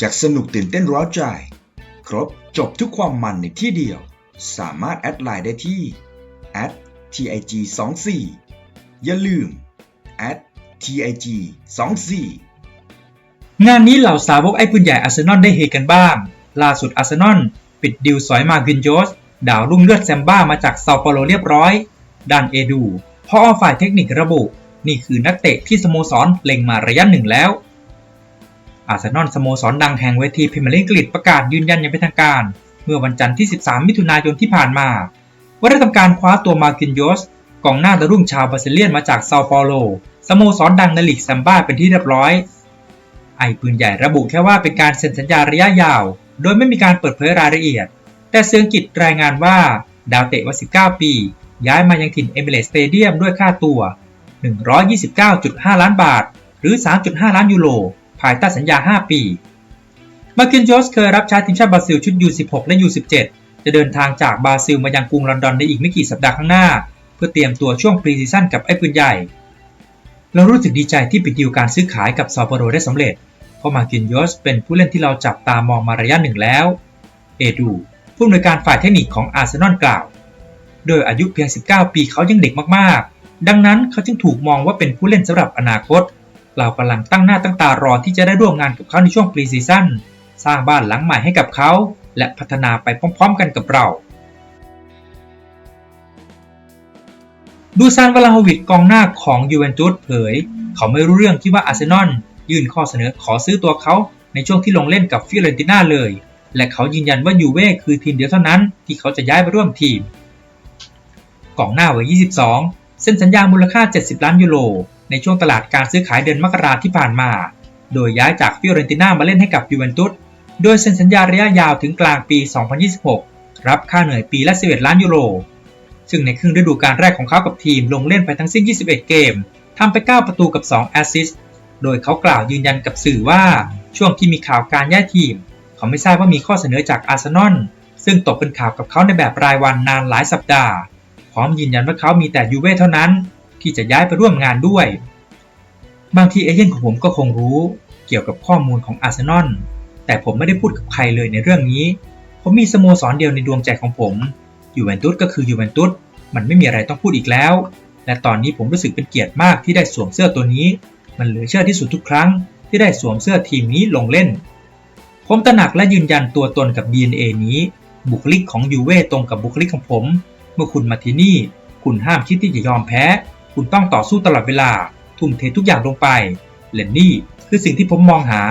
จากสนุกตื่นเต้นร้าวใจ ครบจบทุกความมันในที่เดียว สามารถแอดไลน์ได้ที่ @tig 2 4 อย่าลืม @tig 2 4 งานนี้เหล่าสาวกไอ้ปืนใหญ่อาร์เซนอลได้เฮกันบ้าง ล่าสุดอาร์เซนอลปิดดิวสอยมากินโยสดาวรุ่งเลือดแซมบ้ามาจากเซาเปาโลเรียบร้อยด้านเอดูพ่อฝ่ายเทคนิคระบุ นี่คือนักเตะที่สโมสรเล็งมาระยะหนึ่งแล้ว อาร์เซนอลสโมสรดังแห่งเวทีพรีเมียร์ลีกอังกฤษประกาศยืนยันอย่างเป็นทางการ เมื่อวันจันทร์ที่ 13 มิถุนายนที่ผ่านมา ว่าได้ทำการคว้าตัวมากินโยสกองหน้าดาวรุ่งชาวบราซิเลียนมาจากเซาเปาโลสโมสรดังในลีกแซมบ้าเป็นที่เรียบร้อย ไอปืนใหญ่ระบุแค่ว่าเป็นการเซ็นสัญญาระยะยาว โดยไม่มีการเปิดเผยรายละเอียด แต่เสืองกิจรายงานว่าดาวเตะวัย 19 ปี ย้ายมายังถิ่นเอมิเรตสเตเดียมด้วยค่าตัว 129.5 ล้านบาท หรือ 3.5 ล้านยูโร ภายใต้สัญญา 5 ปี มาร์คินโจสเคยรับใช้ทีมชาติบราซิลชุด U16 และ U17 จะเดินทางจากบราซิลมายังกรุงลอนดอนในอีกไม่กี่สัปดาห์ข้างหน้า เพื่อเตรียมตัวช่วงปรีซีซั่นกับไอ้ปืนใหญ่เรารู้สึกดีใจที่ปิดดีลการซื้อขายกับซาโปโรได้สำเร็จ เพราะมาร์กินโยสเป็นผู้เล่นที่เราจับตามองมาระยะหนึ่งแล้ว เอดูผู้อำนวยการฝ่ายเทคนิคของอาร์เซนอลกล่าว โดยอายุเพียง 19 ปีเขายังเด็กมากๆ ดังนั้นเขาจึงถูกมองว่าเป็นผู้เล่นสำหรับอนาคต เรากำลังตั้งหน้าตั้งตารอที่จะได้ร่วมงานกับเขาในช่วงปรีซีซั่นสร้างบ้านหลังใหม่ให้กับเขา และพัฒนาไปพร้อม ๆ กันกับเรา ดูซานวลาโฮวิดกองหน้าของยูเวนตุสเผย เขาไม่รู้เรื่องที่ว่าอาร์เซนอลยื่นข้อเสนอขอซื้อตัวเขาในช่วงที่ลงเล่นกับฟิโรนติน่าเลย และเขายืนยันว่ายูเว่คือทีมเดียวเท่านั้นที่เขาจะย้ายไปร่วมทีมกองหน้าวัย22 เซ็นสัญญามูลค่า 70 ล้านยูโร ในช่วงตลาดการซื้อขายเดือนมกราที่ผ่านมา โดยย้ายจากฟิโรนติน่ามาเล่นให้กับยูเวนตุส โดยเซ็นสัญญาระยะยาวถึงกลางปี 2026 รับค่าเหนื่อยปีละ 11 ล้านยูโร ซึ่งในครึ่งฤดูกาลแรกของเขากับทีมลงเล่นไปทั้งสิ้น 21 เกม ทำไป 9 ประตูกับ 2 แอสซิสต์ โดยเขากล่าวยืนยันกับสื่อว่าช่วงที่มีข่าวการย้ายทีม เขาไม่ทราบว่ามีข้อเสนอจากอาร์เซนอล ซึ่งตกเป็นข่าวกับเขาในแบบรายวันนานหลายสัปดาห์ พร้อมยืนยันว่าเขามีแต่ยูเว่เท่านั้น ที่จะย้ายไปร่วมงานด้วย บางทีเอเย่นของผมก็คงรู้เกี่ยวกับข้อมูลของอาร์เซนอลแต่ผมไม่ได้พูดกับใครเลยในเรื่องนี้ ผมมีสโมสรเดียวในดวงใจของผมยูเวนตุสก็คือยูเวนตุสมันไม่มีอะไรต้องพูดอีกแล้ว และตอนนี้ผมรู้สึกเป็นเกียรติมากที่ได้สวมเสื้อตัวนี้ มันเหลือเชื่อที่สุดทุกครั้ง ที่ได้สวมเสื้อทีมนี้ลงเล่น ผมตระหนักและยืนยันตัวตนกับ DNA นี้ บุคลิกของยูเว่ตรงกับบุคลิกของผม เมื่อคุณมาที่นี่ คุณห้ามคิดที่จะยอมแพ้ คุณต้องต่อสู้ตลอดเวลา ทุ่มเททุกอย่างลงไป และนี่คือสิ่งที่ผมมองหา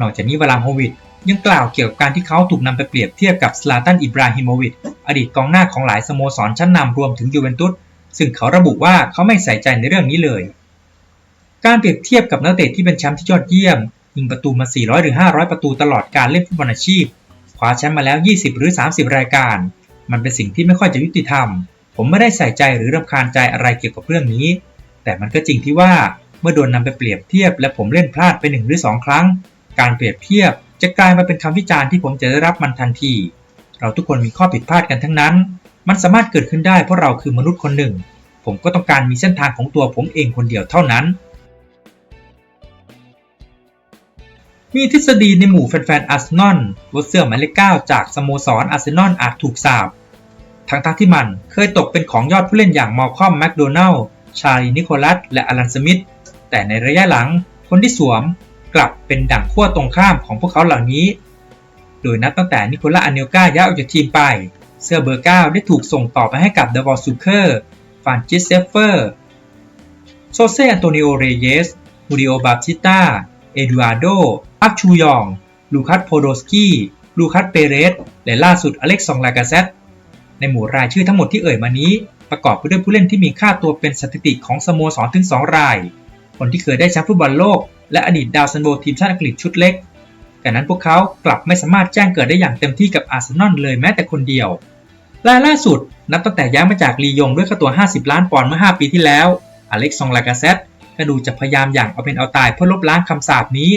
นอกจากนี้วลามโฮวิดยังกล่าวเกี่ยวกับการที่เขาถูกนำไปเปรียบเทียบกับสลาตันอิบราฮิโมวิชอดีตกองหน้าของหลายสโมสรชั้นนำรวมถึงยูเวนตุสซึ่งเขาระบุว่าเขาไม่ใส่ใจในเรื่องนี้เลย การเปรียบเทียบกับนักเตะที่เป็นแชมป์ที่ยอดเยี่ยม ยิงประตูมา 400 หรือ 500 ประตูตลอดการเล่นฟุตบอลอาชีพคว้าแชมป์มาแล้ว 20 หรือ 30 รายการ มันเป็นสิ่งที่ไม่ค่อยจะยุติธรรม ผมไม่ได้ใส่ใจหรือรำคาญใจอะไรเกี่ยวกับเรื่องนี้ แต่มันก็จริงที่ว่าเมื่อโดนนำไปเปรียบเทียบ และผมเล่นพลาดไปหนึ่งหรือสองครั้ง การเปรียบเทียบจะกลายมาเป็นคำวิจารณ์ที่ผมจะได้รับมันทันที เราทุกคนมีข้อผิดพลาดกันทั้งนั้น มันสามารถเกิดขึ้นได้เพราะเราคือมนุษย์คนหนึ่ง ผมก็ต้องการมีเส้นทางของตัวผมเองคนเดียวเท่านั้น มีทฤษฎีในหมู่แฟนๆอาร์เซนอลว่าเสื้อหมายเลข9จากสโมสรอาร์เซนอลอาจถูกสาบ ทั้งๆทที่มันเคยตกเป็นของยอดผู้เล่นอย่างมอลคอมแมคโดนัลล์ชาลีนิโคลัส และอลันสมิธ แต่ในระยะหลังคนที่สวมกลับเป็นดั่งขั้วตรงข้ามของพวกเขาเหล่านี้ โดยนับตั้งแต่นิโคลัสอันเนลกาย้ายออกจากทีมไป เสื้อเบอร์ 9 ได้ถูกส่งต่อไปให้กับเดวอลซูเคอร์ฟานจิสเซฟเฟอร์ โซเซอันโตนิโอ เรเยส มูริโอบาติสตาเอดูอาร์โดอักชูยอง ลูคัส โพโดสกี้ ลูคัส เปเรส และล่าสุดอเล็กซองลากาเซต ในหมู่รายชื่อทั้งหมดที่เอ่ยมานี้ ประกอบไปด้วยผู้เล่นที่มีค่าตัวเป็นสถิติของสโมสรถึง 2 ราย คนที่เคยได้แชมป์ฟุตบอลโลก และอดีตดาวซันโบทีมชาติอังกฤษชุดเล็ก แต่นั้นพวกเขากลับไม่สามารถแจ้งเกิดได้อย่างเต็มที่กับอาร์เซนอลเลยแม้แต่คนเดียวรายล่าสุด นับตั้งแต่ย้ายมาจากลียงด้วยค่าตัว 50 ล้านปอนด์เมื่อ 5 ปีที่แล้ว อเล็กซองลากาเซตก็ดูจะพยายามอย่างเอาเป็นเอาตายเพื่อลบล้างคำสาปนี้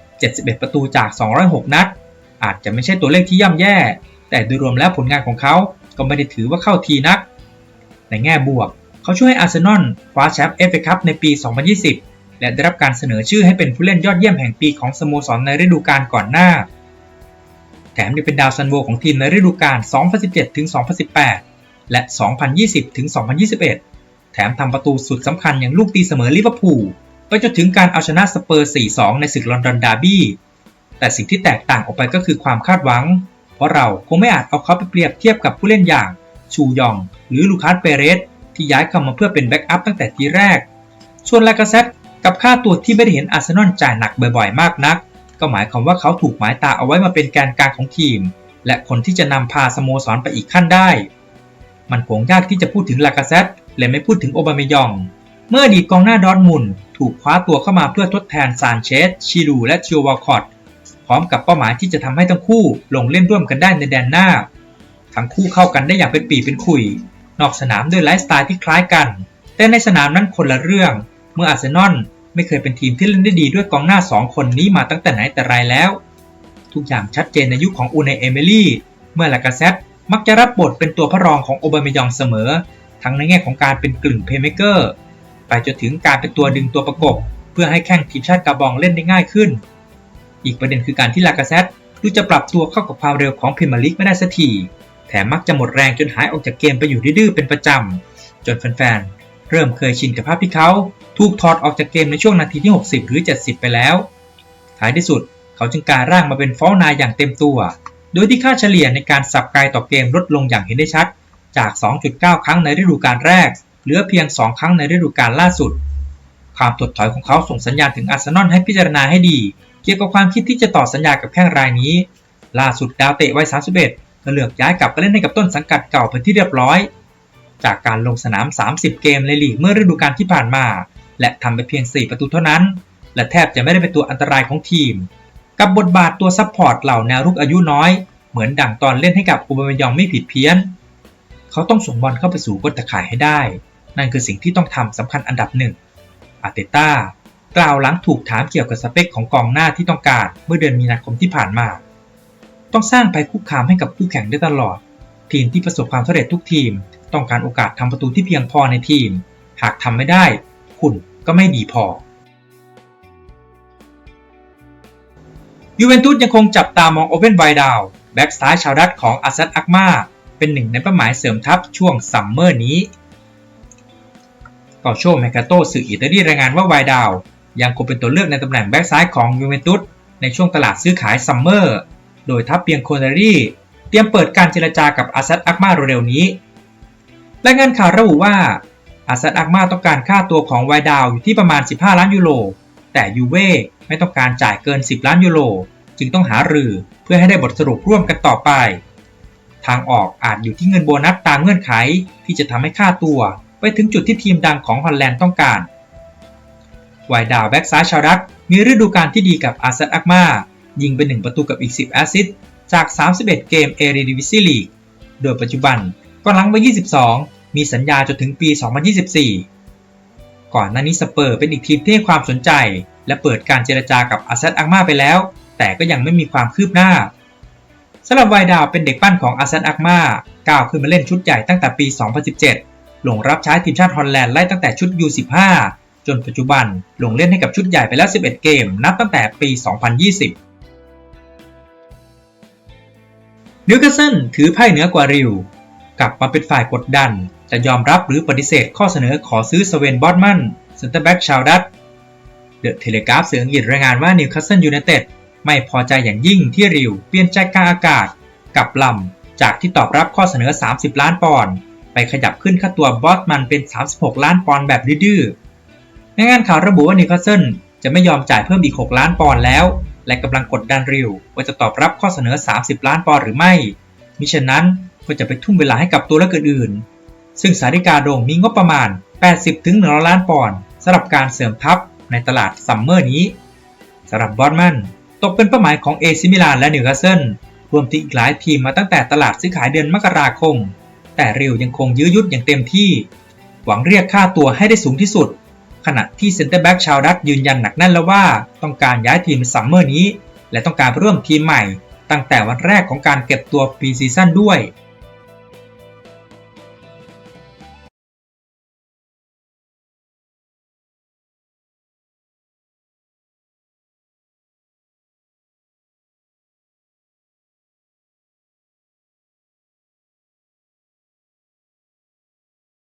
71 ประตูจาก 206 นัด อาจจะไม่ใช่ตัวเลขที่ย่ำแย่ แต่โดยรวมแล้วผลงานของเขา ก็ไม่ได้ถือว่าเข้าทีนัก ในแง่บวก เขาช่วยให้อาร์เซนอลคว้าแชมป์เอฟเอคัพในปี 2020 และได้รับการเสนอชื่อให้เป็นผู้เล่นยอดเยี่ยมแห่งปีของสโมสรในฤดูกาลก่อนหน้า แถมยังเป็นดาวซันโวของทีมในฤดูกาล 2017-2018 และ 2020-2021 แถมทำประตูสุดสำคัญอย่างลูกตีเสมอลิเวอร์พูลไปจนถึงการเอาชนะสเปอร์ 4-2 ในศึกลอนดอนดาร์บี้ แต่สิ่งที่แตกต่างออกไปก็คือความคาดหวัง เพราะเราคงไม่อาจเอาเขาไปเปรียบเทียบกับผู้เล่นอย่าง ชูยอง หรือลูคัสเปเรสที่ย้ายเข้ามาเพื่อเป็นแบ็กอัพตั้งแต่ทีแรก ส่วนลากาเซตกับค่าตัวที่ไม่ได้เห็นอาร์เซนอลจ่ายหนักบ่อยๆ มากนัก ก็หมายความว่าเขาถูกหมายตาเอาไว้มาเป็นแกนกลางของทีม และคนที่จะนำพาสโมสรไปอีกขั้นได้ มันคงยากที่จะพูดถึงลากาเซตและไม่พูดถึงโอบามยอง เมื่ออดีตกองหน้าดอทมุนถูกคว้าตัวเข้ามาเพื่อทดแทนซานเชสชิลูและชิโอวาคอต พร้อมกับเป้าหมายที่จะทำให้ทั้งคู่ลงเล่นร่วมกันได้ในแดนหน้า ทั้งคู่เข้ากันได้อย่างเป็นปีเป็นขุย นอกสนามด้วยไลฟ์สไตล์ที่คล้ายกัน แต่ในสนามนั้นคนละเรื่อง เมื่ออาร์เซนอลไม่เคยเป็นทีมที่เล่นได้ดีด้วยกองหน้า 2 คนนี้มาตั้งแต่ไหนแต่ไรแล้ว ทุกอย่างชัดเจนในยุคขของอูเนเอเมลี่เมื่อลากาเซตมักจะรับบทเป็นตัวพระรองของโอบามายองเสมอ ทั้งในแง่ของการเป็นกลึ่งเพย์เมเกอร์ไปจนถึงการเป็นตัวดึงตัวประกบ เพื่อให้แข่งทีมชาติกาบองเล่นได้ง่ายขึ้น อีกประเด็นคือการที่ลากาเซตดูจะปรับตัวเข้ากับความเร็วของพรีเมียร์ลีกไม่ได้สักที แถมมักจะหมดแรงจนหายออกจากเกมไปอยู่ดื้อๆเป็นประจำ จนแฟนๆ เริ่มเคยชินกับภาพที่เขา ถูกถอดออกจากเกมในช่วงนาทีที่ 60 หรือ 70 ไปแล้ว ท้ายที่สุดเขาจึงกายร่างมาเป็นฟอลนายอย่างเต็มตัว โดยที่ค่าเฉลี่ยในการสับไกลต่อเกมลดลงอย่างเห็นได้ชัด จาก 2.9 ครั้งในฤดูกาลแรก เหลือเพียง 2 ครั้งในฤดูกาลล่าสุด ความถดถอยของเขาส่งสัญญาณถึงอาร์เซนอลให้พิจารณาให้ดี เกี่ยวกับความคิดที่จะต่อสัญญากับแข้งรายนี้ ล่าสุดดาวเตะวัย 31ก็เลือกย้ายกลับไปเล่นให้กับต้นสังกัดเก่าเป็นที่เรียบร้อย จากการลงสนาม 30 เกมในลีกเมื่อฤดูกาลที่ผ่านมา และทำไปเพียง 4 ประตูเท่านั้น และแทบจะไม่ได้เป็นตัวอันตรายของทีม กับบทบาทตัวซัพพอร์ตเหล่าแนวรุกอายุน้อย เหมือนดั่งตอนเล่นให้กับอูบามยองไม่ผิดเพี้ยน เขาต้องส่งบอลเข้าไปสู่ก้นตะข่ายให้ได้ นั่นคือสิ่งที่ต้องทำสำคัญอันดับหนึ่งอาเตต้า กล่าวหลังถูกถามเกี่ยวกับสเปคของกองหน้าที่ต้องการเมื่อเดือนมีนาคมที่ผ่านมา ต้องสร้างภัยคุกคามให้กับคู่แข่งได้ตลอด ทีมที่ประสบความสำเร็จทุกทีม ต้องการโอกาสทำประตูที่เพียงพอในทีม หากทำไม่ได้ คุณก็ไม่ดีพอยูเวนตุสยังคงจับตามองโอเว่นไวดาวแบ็กซ้ายชาวดัตของอาซัดอักมาเป็นหนึ่งในเป้าหมายเสริมทัพช่วงซัมเมอร์นี้กอโชแมกาโตสื่ออิตาลีรายงานว่าไวดาว ยังคงเป็นตัวเลือกในตำแหน่งแบ็กซ้ายของยูเวนตุสในช่วงตลาดซื้อขายซัมเมอร์ โดยทัพเปียงโคนารีเตรียมเปิดการเจรจากับอาซัดอักมาเร็วๆนี้ รายงานข่าวระบุว่า อาซัดอักมาต้องการค่าตัวของไวดาวอยู่ที่ประมาณ 15 ล้านยูโร แต่ยูเว่ไม่ต้องการจ่ายเกิน 10 ล้านยูโร จึงต้องหารือเพื่อให้ได้บทสรุปร่วมกันต่อไป ทางออกอาจอยู่ที่เงินโบนัสตามเงื่อนไขที่จะทำให้ค่าตัว ไปถึงจุดที่ทีมดังของฮอลแลนด์ต้องการ ไวดาวแบ็กซ้ายชาวรัฐมีฤดูกาลที่ดีกับอาซัดอักมา ยิงเป็น1ประตูกับอีก 10 แอสซิสต์จาก 31 เกมเอริดิวิซีลีก โดยปัจจุบันก็ลังไว้ 22 มีสัญญาจนถึงปี 2024 ก่อนหน้านี้สเปอร์เป็นอีกทีมที่ให้ความสนใจ และเปิดการเจรจากับอาซัดอักมาไปแล้ว แต่ก็ยังไม่มีความคืบหน้าสำหรับไวดาวเป็นเด็กปั้นของอาซัดอักมาก้าวขึ้นมาเล่นชุดใหญ่ตั้งแต่ปี 2017 ลงรับใช้ทีมชาติฮอลแลนด์ไล่ตั้งแต่ชุด U15 จนปัจจุบันลงเล่นให้กับชุดใหญ่ไปแล้ว 11 เกม นับตั้งแต่ปี 2020 นิวคาสเซิลถือไพ่เหนือกว่าริวกลับมาเป็นฝ่ายกดดัน จะยอมรับหรือปฏิเสธข้อเสนอขอซื้อสเวนบอตมันเซนเตอร์แบ็กชาวดัตเดอะเทเลกราฟเสืออังกฤษรายงานว่านิวคาสเซิลยูไนเต็ดไม่พอใจอย่างยิ่งที่ริวเปลี่ยนใจกลางอากาศกับลำ จากที่ตอบรับข้อเสนอ 30 ล้านปอนด์ไปขยับขึ้นค่าตัวบอสมันเป็น 36 ล้านปอนด์แบบดื้อ ในงานข่าวระบุว่านิวคาสเซิลจะไม่ยอมจ่ายเพิ่มอีก 6 ล้านปอนด์แล้ว และกำลังกดดันริวว่าจะตอบรับข้อเสนอ 30 ล้านปอนด์หรือไม่ มิฉะนั้นก็จะไปทุ่มเวลาให้กับตัวเลือกอื่นๆ ซึ่งสาริกาโดงมีงบประมาณ 80-100 ล้านปอนด์สำหรับการเสริมทัพในตลาดซัมเมอร์นี้สำหรับบอสมันตกเป็นเป้าหมายของเอซิมิลานและนิวคาสเซิลรวมถึงอีกหลายทีมมาตั้งแต่ตลาดซื้อขายเดือนมกราคม แต่ริวยังคงยื้อยุดอย่างเต็มที่ หวังเรียกค่าตัวให้ได้สูงที่สุด ขณะที่เซนเตอร์แบ็กชาวดัตยืนยันหนักแน่นแล้วว่า ต้องการย้ายทีมซัมเมอร์นี้ และต้องการร่วมทีมใหม่ ตั้งแต่วันแรกของการเก็บตัวปีซีซั่นด้วย